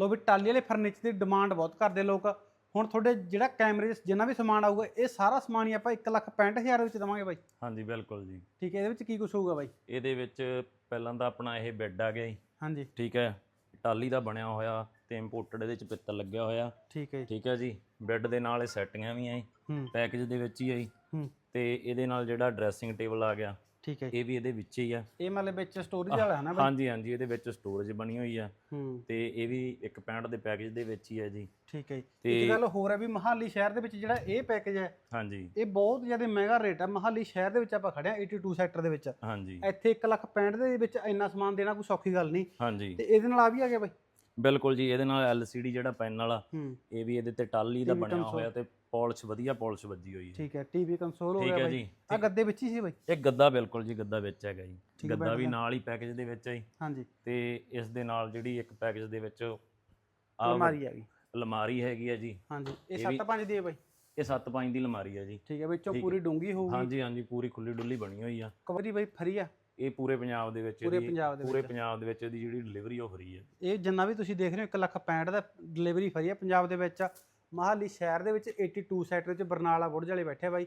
ਲੋ ਵੀ ਟਾਲੀ ਵਾਲੇ ਫਰਨੀਚਰ ਦੀ ਡਿਮਾਂਡ ਬਹੁਤ ਕਰਦੇ ਲੋਕ। ਹੁਣ ਤੁਹਾਡੇ ਜਿਹੜਾ ਕੈਮਰੇ 'ਚ ਜਿੰਨਾ ਵੀ ਸਮਾਨ ਆਊਗਾ ਇਹ ਸਾਰਾ ਸਮਾਨ ਹੀ ਆਪਾਂ 165000 ਵਿੱਚ ਦਵਾਂਗੇ ਬਾਈ। ਹਾਂਜੀ ਬਿਲਕੁਲ ਜੀ। ਠੀਕ ਹੈ ਇਹਦੇ ਵਿੱਚ ਕੀ ਕੁਝ ਹੋਊਗਾ ਬਾਈ? ਇਹਦੇ ਵਿੱਚ ਪਹਿਲਾਂ ਤਾਂ ਆਪਣਾ ਇਹ ਬੈੱਡ ਆ ਗਿਆ ਜੀ। ਹਾਂਜੀ। ਠੀਕ ਹੈ ਟਾਲੀ ਦਾ ਬਣਿਆ ਹੋਇਆ ਤੇ ਇੰਪੋਰਟਡ ਇਹਦੇ ਚ ਪਿੱਤਲ ਲੱਗਿਆ ਹੋਇਆ। ਠੀਕ ਹੈ ਠੀਕ ਹੈ ਜੀ ਬੈੱਡ ਦੇ ਨਾਲ ਇਹ ਸੈਟੀਆਂ ਵੀ ਆ ਜੀ। ਹੂੰ। ਪੈਕੇਜ ਦੇ ਵਿੱਚ ਹੀ ਆ ਜੀ। ਹੂੰ। ਤੇ ਇਹਦੇ ਨਾਲ ਜਿਹੜਾ ਡਰੈਸਿੰਗ ਟੇਬਲ ਆ ਗਿਆ। ਠੀਕ ਹੈ। ਇਹ ਵੀ ਇਹਦੇ ਵਿੱਚ ਹੀ ਆ। ਇਹ ਮਤਲਬ ਵਿੱਚ ਸਟੋਰੇਜ ਵਾਲਾ ਹੈ ਨਾ ਬਾਈ? ਹਾਂਜੀ ਹਾਂਜੀ ਇਹਦੇ ਵਿੱਚ ਸਟੋਰੇਜ ਬਣੀ ਹੋਈ ਆ। ਹੂੰ। ਤੇ ਇਹ ਵੀ 165 ਦੇ ਪੈਕੇਜ ਦੇ ਵਿੱਚ ਹੀ ਹੈ ਜੀ। ਠੀਕ ਹੈ ਜੀ। ਤੇ- ਇੱਕ ਗੱਲ ਹੋਰ ਹੈ ਵੀ ਮਹਾਲੀ ਸ਼ਹਿਰ ਦੇ ਵਿੱਚ ਜਿਹੜਾ ਇਹ ਪੈਕੇਜ ਹੈ ਹਾਂਜੀ। ਇਹ ਬਹੁਤ ਜ਼ਿਆਦਾ ਮਹਿੰਗਾ ਰੇਟ ਹੈ ਮਹਾਲੀ ਸ਼ਹਿਰ ਦੇ ਵਿੱਚ ਆਪਾਂ ਖੜੇ ਆ 82 ਸੈਕਟਰ ਦੇ ਵਿੱਚ। ਹਾਂਜੀ। ਇੱਥੇ 1,65 ਦੇ ਵਿੱਚ ਇੰਨਾ ਸਮਾਨ ਦੇਣਾ ਕੋਈ ਸੌਖੀ ਗੱਲ ਨਹੀਂ। ਹਾਂਜੀ। ਤੇ ਇਹਦੇ ਨਾਲ ਆ ਵੀ ਆ ਗਿਆ ਬਾਈ? ਬਿਲਕੁਲ ਜੀ ਇਹਦੇ ਨਾਲ LCD ਜਿਹੜਾ ਪੈਨ ਵਾਲਾ ਹੂੰ। ਇਹ ਵੀ ਇਹਦੇ ਤੇ ਟਾਲੀ ਦਾ ਬਣਿਆ। ਹੋਇਆ ਤੇ ਪਾਲਿਸ਼ ਵਧੀਆ ਪਾਲਿਸ਼ ਵੱਜੀ ਹੋਈ ਹੈ। ਠੀਕ ਹੈ ਟੀਵੀ ਕੰਸੋਲ ਹੋ ਗਿਆ ਬਾਈ। ਜੀ ਆ ਗੱਦੇ ਵਿੱਚ ਹੀ ਸੀ ਬਾਈ? ਇਹ ਗੱਦਾ ਬਿਲਕੁਲ ਜੀ ਗੱਦਾ ਵਿੱਚ ਹੈਗਾ ਜੀ। ਗੱਦਾ ਵੀ ਨਾਲ ਹੀ ਪੈਕੇਜ ਦੇ ਵਿੱਚ ਹੈ ਜੀ। ਹਾਂਜੀ। ਤੇ ਇਸ ਦੇ ਨਾਲ ਜਿਹੜੀ ਇੱਕ ਪੈਕੇਜ ਦੇ ਵਿੱਚ ਅਲਮਾਰੀ ਆ ਗਈ ਅਲਮਾਰੀ ਹੈਗੀ ਹੈ ਜੀ। ਹਾਂਜੀ ਇਹ ਇਹ ਵੀ- 7.5 ਦੀ ਹੈ ਬਾਈ? ਇਹ 7.5 ਦੀ ਅਲਮਾਰੀ ਹੈ ਜੀ। ਠੀਕ ਹੈ ਵਿੱਚੋਂ ਪੂਰੀ ਡੂੰਗੀ ਹੋਊਗੀ। ਹਾਂਜੀ ਹਾਂਜੀ ਪੂਰੀ ਖੁੱਲੀ ਡੁੱਲੀ ਬਣੀ ਹੋਈ ਆ। ਕਵਰੀ ਬਾਈ ਫਰੀ ਆ। ਇਹ ਪੂਰੇ ਪੰਜਾਬ ਦੇ ਵਿੱਚ ਪੂਰੇ ਪੰਜਾਬ ਦੇ ਪੂਰੇ ਵਿੱਚ। ਪੰਜਾਬ ਦੇ ਵਿੱਚ ਇਹਦੀ ਜਿਹੜੀ ਡਿਲੀਵਰੀ ਉਹ ਫਰੀ ਹੈ ਇਹ ਜਿੰਨਾ ਵੀ ਤੁਸੀਂ ਦੇਖ ਰਹੇ ਹੋ 1,65 ਦਾ ਡਿਲੀਵਰੀ ਫਰੀ ਆ ਪੰਜਾਬ ਦੇ ਵਿੱਚ। ਮਹਾਲੀ ਸ਼ਹਿਰ ਦੇ ਵਿੱਚ 82 ਸੈਕਟਰ ਵਿੱਚ ਬਰਨਾਲਾ ਬੁਰਜ ਵਾਲੇ ਬੈਠੇ ਬਾਈ।